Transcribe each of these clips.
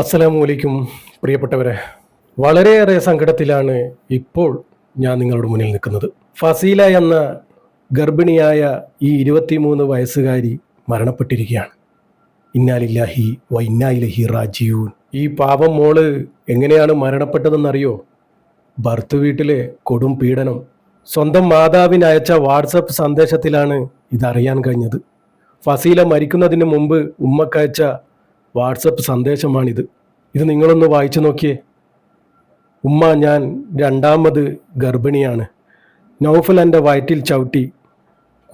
അസ്സലാമു അലൈക്കും പ്രിയപ്പെട്ടവരെ. വളരെയേറെ സങ്കടത്തിലാണ് ഇപ്പോൾ ഞാൻ നിങ്ങളുടെ മുന്നിൽ നിൽക്കുന്നത്. ഫസീല എന്ന ഗർഭിണിയായ ഈ ഇരുപത്തിമൂന്ന് വയസ്സുകാരി മരണപ്പെട്ടിരിക്കുകയാണ്. ഇന്നാലില്ലാഹി വ ഇന്നായിലഹി റാജിയൂൻ ഈ പാപം മോൾ എങ്ങനെയാണ് മരണപ്പെട്ടതെന്നറിയോ? ഭർത്ത് വീട്ടിലെ കൊടും പീഡനം. സ്വന്തം മാതാവിന് അയച്ച വാട്സപ്പ് സന്ദേശത്തിലാണ് ഇതറിയാൻ കഴിഞ്ഞത്. ഫസീല മരിക്കുന്നതിന് മുമ്പ് ഉമ്മക്കയച്ച വാട്സപ്പ് സന്ദേശമാണിത്. ഇത് നിങ്ങളൊന്ന് വായിച്ചു നോക്കിയേ. ഉമ്മ ഞാൻ രണ്ടാമത് ഗർഭിണിയാണ്. നൗഫൽ എന്റെ വയറ്റിൽ ചവിട്ടി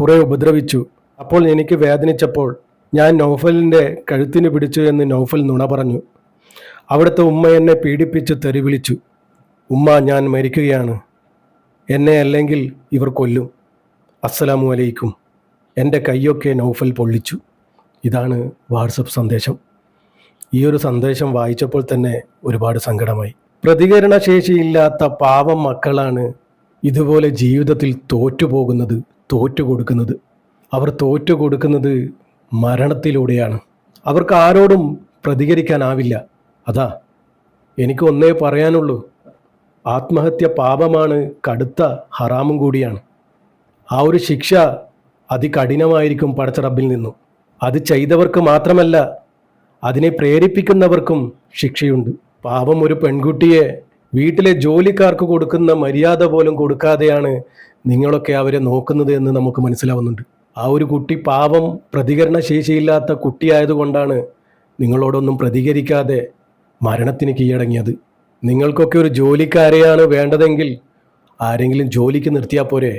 കുറേ ഉപദ്രവിച്ചു. അപ്പോൾ എനിക്ക് വേദനിച്ചപ്പോൾ ഞാൻ നൗഫലിന്റെ കഴുത്തിന് പിടിച്ചു എന്ന് നൗഫൽ നുണ പറഞ്ഞു. അവിടുത്തെ ഉമ്മ എന്നെ പീഡിപ്പിച്ച് തെറി വിളിച്ചു ഉമ്മ ഞാൻ മരിക്കുകയാണ്. എന്നെ അല്ലെങ്കിൽ ഇവർ കൊല്ലും. അസ്സലാമു അലൈക്കും. എന്റെ കൈയൊക്കെ നൗഫൽ പൊള്ളിച്ചു. ഇതാണ് വാട്സപ്പ് സന്ദേശം. ഈ ഒരു സന്ദേശം വായിച്ചപ്പോൾ തന്നെ ഒരുപാട് സങ്കടമായി. പ്രതികരണ ശേഷിയില്ലാത്ത പാവം മക്കളാണ് ഇതുപോലെ ജീവിതത്തിൽ തോറ്റുപോകുന്നത് തോറ്റു കൊടുക്കുന്നത് അവർ തോറ്റു കൊടുക്കുന്നത് മരണത്തിലൂടെയാണ്. അവർക്ക് ആരോടും പ്രതികരിക്കാനാവില്ല. അതാ എനിക്ക് ഒന്നേ പറയാനുള്ളൂ. ആത്മഹത്യ പാപമാണ് കടുത്ത ഹറാമും കൂടിയാണ്. ആ ഒരു ശിക്ഷ അതികഠിനമായിരിക്കും പടച്ചറബിൽ നിന്നും. അത് ചെയ്തവർക്ക് മാത്രമല്ല അതിനെ പ്രേരിപ്പിക്കുന്നവർക്കും ശിക്ഷയുണ്ട്. പാവം ഒരു പെൺകുട്ടിയെ വീട്ടിലെ ജോലിക്കാർക്ക് കൊടുക്കുന്ന മര്യാദ പോലും കൊടുക്കാതെയാണ് നിങ്ങളൊക്കെ അവരെ നോക്കുന്നത് എന്ന് നമുക്ക് മനസ്സിലാവുന്നുണ്ട്. ആ ഒരു കുട്ടി പാവം പ്രതികരണ ശേഷിയില്ലാത്ത കുട്ടിയായതുകൊണ്ടാണ് നിങ്ങളോടൊന്നും പ്രതികരിക്കാതെ മരണത്തിന് കീഴടങ്ങിയത്. നിങ്ങൾക്കൊക്കെ ഒരു ജോലിക്കാരെയാണ് വേണ്ടതെങ്കിൽ ആരെങ്കിലും ജോലിക്ക് നിർത്തിയാൽ പോരെ.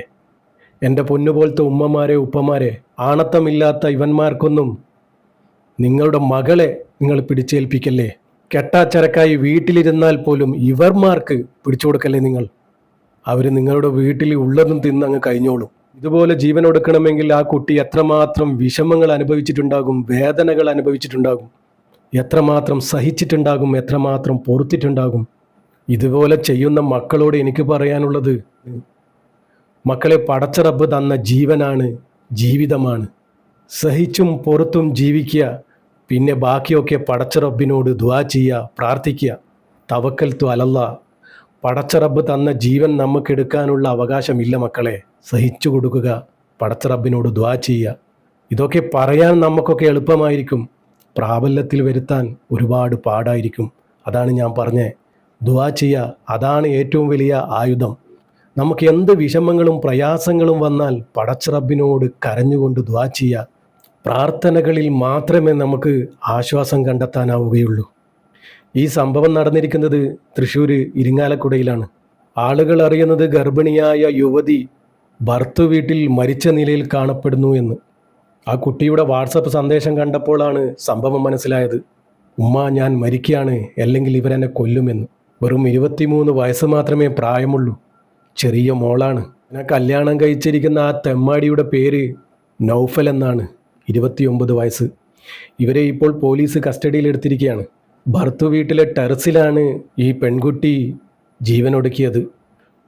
എന്റെ പൊന്നുപോലത്തെ ഉമ്മമാരെ ഉപ്പമാരെ ആണത്തമില്ലാത്ത ഇവന്മാർക്കൊന്നും നിങ്ങളുടെ മകളെ നിങ്ങൾ പിടിച്ചേൽപ്പിക്കല്ലേ? കെട്ടാച്ചരക്കായി വീട്ടിലിരുന്നാൽ പോലും ഇവർമാർക്ക് പിടിച്ചു കൊടുക്കല്ലേ നിങ്ങൾ? അവർ നിങ്ങളുടെ വീട്ടിൽ ഉള്ളതും തിന്നങ്ങ് കഴിഞ്ഞോളും. ഇതുപോലെ ജീവൻ എടുക്കണമെങ്കിൽ ആ കുട്ടി എത്രമാത്രം വിഷമങ്ങൾ അനുഭവിച്ചിട്ടുണ്ടാകും വേദനകൾ അനുഭവിച്ചിട്ടുണ്ടാകും എത്രമാത്രം സഹിച്ചിട്ടുണ്ടാകും എത്രമാത്രം പൊറുത്തിട്ടുണ്ടാകും. ഇതുപോലെ ചെയ്യുന്ന മക്കളോട് എനിക്ക് പറയാനുള്ളത് മക്കളെ പടച്ച റബ്ബ് തന്ന ജീവനാണ് ജീവിതമാണ്. സഹിച്ചും പുറത്തും ജീവിക്കുക പിന്നെ ബാക്കിയൊക്കെ പടച്ചറബിനോട് ദ്വാ ചെയ്യുക പ്രാർത്ഥിക്കുക തവക്കൽ തു അലല്ല. പടച്ചറബ് തന്ന ജീവൻ നമുക്കെടുക്കാനുള്ള അവകാശമില്ല മക്കളെ. സഹിച്ചു കൊടുക്കുക പടച്ചറബിനോട് ദ്വാ ചെയ്യുക ഇതൊക്കെ പറയാൻ നമുക്കൊക്കെ എളുപ്പമായിരിക്കും. പ്രാബല്യത്തിൽ വരുത്താൻ ഒരുപാട് പാടായിരിക്കും. അതാണ് ഞാൻ പറഞ്ഞത് ദ്വാ ചെയ്യുക അതാണ് ഏറ്റവും വലിയ ആയുധം. നമുക്ക് എന്ത് വിഷമങ്ങളും പ്രയാസങ്ങളും വന്നാൽ പടച്ചറബിനോട് കരഞ്ഞുകൊണ്ട് ദ്വാ ചെയ്യുക പ്രാർത്ഥനകളിൽ മാത്രമേ നമുക്ക് ആശ്വാസം കണ്ടെത്താനാവുകയുള്ളൂ. ഈ സംഭവം നടന്നിരിക്കുന്നത് തൃശ്ശൂർ ഇരിങ്ങാലക്കുടയിലാണ്. ആളുകൾ അറിയുന്നത് ഗർഭിണിയായ യുവതി ഭർത്തു വീട്ടിൽ മരിച്ച നിലയിൽ കാണപ്പെടുന്നു എന്ന്. ആ കുട്ടിയുടെ വാട്സപ്പ് സന്ദേശം കണ്ടപ്പോഴാണ് സംഭവം മനസ്സിലായത്. ഉമ്മ ഞാൻ മരിക്കുകയാണ്. അല്ലെങ്കിൽ ഇവരെന്നെ കൊല്ലുമെന്ന്. വെറും ഇരുപത്തിമൂന്ന് വയസ്സ് മാത്രമേ പ്രായമുള്ളൂ. ചെറിയ മോളാണ്. ഞാൻ കല്യാണം കഴിച്ചിരിക്കുന്ന ആ തെമ്മാടിയുടെ പേര് നൗഫൽ എന്നാണ്. ഇരുപത്തിയൊമ്പത് വയസ്സ്. ഇവരെ ഇപ്പോൾ പോലീസ് കസ്റ്റഡിയിലെടുത്തിരിക്കുകയാണ് ഭർത്തു വീട്ടിലെ ടെറസിലാണ് ഈ പെൺകുട്ടി ജീവനൊടുക്കിയത്.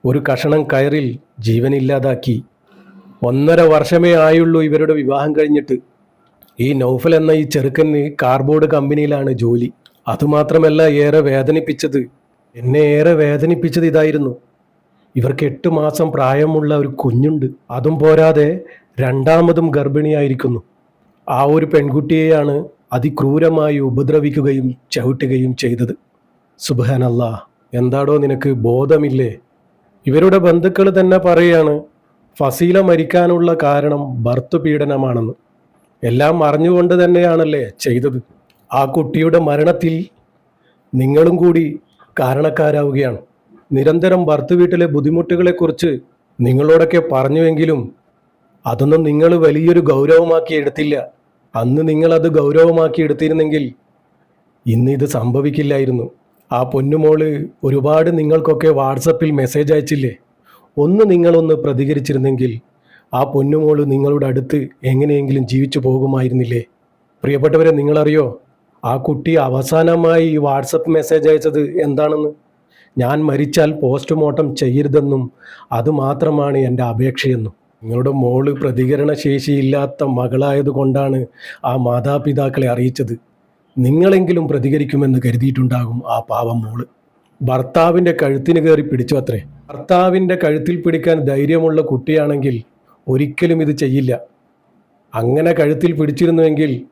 ഒരു കഷണം കയറിൽ ജീവനില്ലാതാക്കി. ഒന്നര വർഷമേ ആയുള്ളൂ ഇവരുടെ വിവാഹം കഴിഞ്ഞിട്ട്. ഈ നൗഫൽ എന്ന ഈ ചെറുക്കന് കാർബോർഡ് കമ്പനിയിലാണ് ജോലി. അതുമാത്രമല്ല ഏറെ വേദനിപ്പിച്ചത്. എന്നെ ഏറെ വേദനിപ്പിച്ചത് ഇതായിരുന്നു. ഇവർക്ക് എട്ട് മാസം പ്രായമുള്ള ഒരു കുഞ്ഞുണ്ട്. അതും പോരാതെ രണ്ടാമതും ഗർഭിണിയായിരിക്കുന്നു. ആ ഒരു പെൺകുട്ടിയെയാണ് അതിക്രൂരമായി ഉപദ്രവിക്കുകയും ചവിട്ടുകയും ചെയ്തത്. സുബാനല്ല എന്താടോ നിനക്ക് ബോധമില്ലേ? ഇവരുടെ ബന്ധുക്കൾ തന്നെ പറയുകയാണ് ഫസീല മരിക്കാനുള്ള കാരണം ഭർത്തൃപീഡനമാണെന്ന് എല്ലാം അറിഞ്ഞുകൊണ്ട് തന്നെയാണല്ലേ ചെയ്തത്. ആ കുട്ടിയുടെ മരണത്തിൽ നിങ്ങളും കൂടി കാരണക്കാരാവുകയാണ്. നിരന്തരം ഭർത്തു വീട്ടിലെ ബുദ്ധിമുട്ടുകളെക്കുറിച്ച് നിങ്ങളോടൊക്കെ പറഞ്ഞുവെങ്കിലും അതൊന്നും നിങ്ങൾ വലിയൊരു ഗൗരവമാക്കി എടുത്തില്ല. അന്ന് നിങ്ങളത് ഗൗരവമാക്കി എടുത്തിരുന്നെങ്കിൽ ഇന്ന് ഇത് സംഭവിക്കില്ലായിരുന്നു. ആ പൊന്നുമോൾ ഒരുപാട് നിങ്ങൾക്കൊക്കെ വാട്സപ്പിൽ മെസ്സേജ് അയച്ചില്ലേ? ഒന്ന് നിങ്ങളൊന്ന് പ്രതികരിച്ചിരുന്നെങ്കിൽ ആ പൊന്നുമോൾ നിങ്ങളുടെ അടുത്ത് എങ്ങനെയെങ്കിലും ജീവിച്ചു പോകുമായിരുന്നില്ലേ? പ്രിയപ്പെട്ടവരെ നിങ്ങളറിയോ? ആ കുട്ടി അവസാനമായി ഈ വാട്സപ്പ് മെസ്സേജ് അയച്ചത് എന്താണെന്ന്? ഞാൻ മരിച്ചാൽ പോസ്റ്റ്മോർട്ടം ചെയ്യരുതെന്നും അതുമാത്രമാണ് എന്റെ അപേക്ഷയെന്നും. നിങ്ങളുടെ മോൾ പ്രതികരണ ശേഷിയില്ലാത്ത മകളായതുകൊണ്ടാണ് ആ മാതാപിതാക്കളെ അറിയിച്ചത്. നിങ്ങളെങ്കിലും പ്രതികരിക്കുമെന്ന് കരുതിയിട്ടുണ്ടാകും ആ പാവം മോൾ. ഭർത്താവിന്റെ കഴുത്തിന് കയറി പിടിച്ചു അത്രേ. ഭർത്താവിന്റെ കഴുത്തിൽ പിടിക്കാൻ ധൈര്യമുള്ള കുട്ടിയാണെങ്കിൽ ഒരിക്കലും ഇത് ചെയ്യില്ല. അങ്ങനെ കഴുത്തിൽ പിടിച്ചിരുന്നുവെങ്കിൽ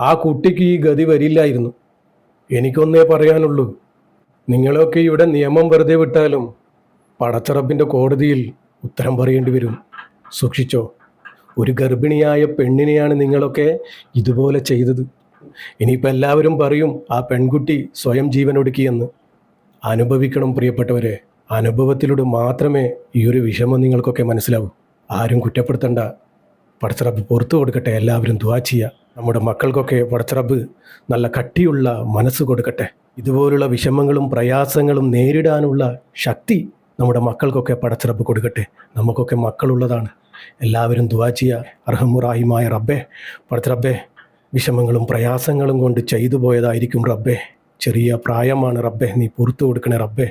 ആ കുട്ടിക്ക് ഈ ഗതി വരില്ലായിരുന്നു. എനിക്കൊന്നേ പറയാനുള്ളൂ. നിങ്ങളൊക്കെ ഇവിടെ നിയമം വെറുതെ വിട്ടാലും പടച്ചറപ്പിന്റെ കോടതിയിൽ ഉത്തരം പറയേണ്ടി വരും. സൂക്ഷിച്ചോ. ഒരു ഗർഭിണിയായ പെണ്ണിനെയാണ് നിങ്ങളൊക്കെ ഇതുപോലെ ചെയ്തത്. ഇനിയിപ്പോൾ എല്ലാവരും പറയും ആ പെൺകുട്ടി സ്വയം ജീവനൊടുക്കിയെന്ന്. അനുഭവിക്കണം പ്രിയപ്പെട്ടവരെ. അനുഭവത്തിലൂടെ മാത്രമേ ഈ ഒരു വിഷമം നിങ്ങൾക്കൊക്കെ മനസ്സിലാവൂ. ആരും കുറ്റപ്പെടുത്തണ്ട. പടച്ചറബ് പുറത്തു കൊടുക്കട്ടെ. എല്ലാവരും ദ്വാ ചെയ്യുക നമ്മുടെ മക്കൾക്കൊക്കെ പടച്ചറബ് നല്ല കട്ടിയുള്ള മനസ്സ് കൊടുക്കട്ടെ. ഇതുപോലുള്ള വിഷമങ്ങളും പ്രയാസങ്ങളും നേരിടാനുള്ള ശക്തി നമ്മുടെ മക്കൾക്കൊക്കെ പടച്ചിറപ്പ് കൊടുക്കട്ടെ. നമുക്കൊക്കെ മക്കളുള്ളതാണ്. എല്ലാവരും ദുവാ ചെയ്യുക അർഹമുറാഹിമായ റബ്ബേ. പടച്ചറബ്ബേ വിഷമങ്ങളും പ്രയാസങ്ങളും കൊണ്ട് ചെയ്തു പോയതായിരിക്കും റബ്ബേ. ചെറിയ പ്രായമാണ് റബ്ബെ. നീ പുറത്തു കൊടുക്കണേ റബ്ബെ.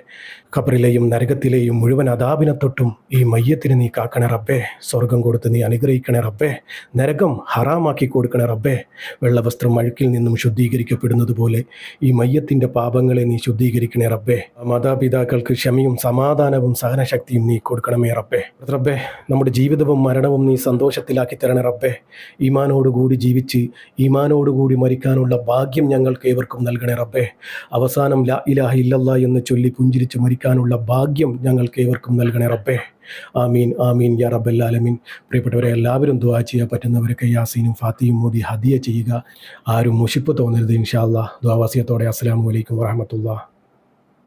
ഖബറിലെയും നരകത്തിലെയും മുഴുവൻ അതാപിനെ തൊട്ടും ഈ മയ്യത്തിന് നീ കാക്കണ റബ്ബെ. സ്വർഗം കൊടുത്ത് നീ അനുഗ്രഹിക്കണേ റബ്ബെ. നരകം ഹറാമാക്കി കൊടുക്കണേ റബ്ബെ. വെള്ളവസ്ത്രം അഴുക്കിൽ നിന്നും ശുദ്ധീകരിക്കപ്പെടുന്നത് പോലെ ഈ മയ്യത്തിന്റെ പാപങ്ങളെ നീ ശുദ്ധീകരിക്കണേ റബ്ബെ. മാതാപിതാക്കൾക്ക് ക്ഷമയും സമാധാനവും സഹനശക്തിയും നീ കൊടുക്കണമേ റബ്ബെ. റബ്ബെ നമ്മുടെ ജീവിതവും മരണവും നീ സന്തോഷത്തിലാക്കി തരണേ റബ്ബെ. ഈമാനോടുകൂടി ജീവിച്ച് ഈമാനോടുകൂടി മരിക്കാനുള്ള ഭാഗ്യം ഞങ്ങൾക്ക് ഏവർക്കും നൽകണേ റബ്ബെ. അവസാനം ലാ ഇലാഹ ഇല്ലല്ലാ എന്ന് ചൊല്ലി പുഞ്ചിരിച്ച് മരിക്കാനുള്ള ഭാഗ്യം ഞങ്ങൾക്ക് ഏവർക്കും നൽകണേ റബ്ബേ. ആമീൻ ആമീൻ യാ റബ്ബല്ലാലമീൻ പ്രിയപ്പെട്ടവരെ എല്ലാവരും ദുവാ ചെയ്യാൻ പറ്റുന്നവരൊക്കെ യാസീനും ഫാത്തിയും മോദി ഹദിയ ചെയ്യുക. ആരും മുഷിപ്പ് തോന്നരുത് ഇൻഷാ ദുവാസിയത്തോടെ ദുആവാസിയത്തോടെ അസ്സലാമു അലൈക്കും വറഹമത്തുള്ള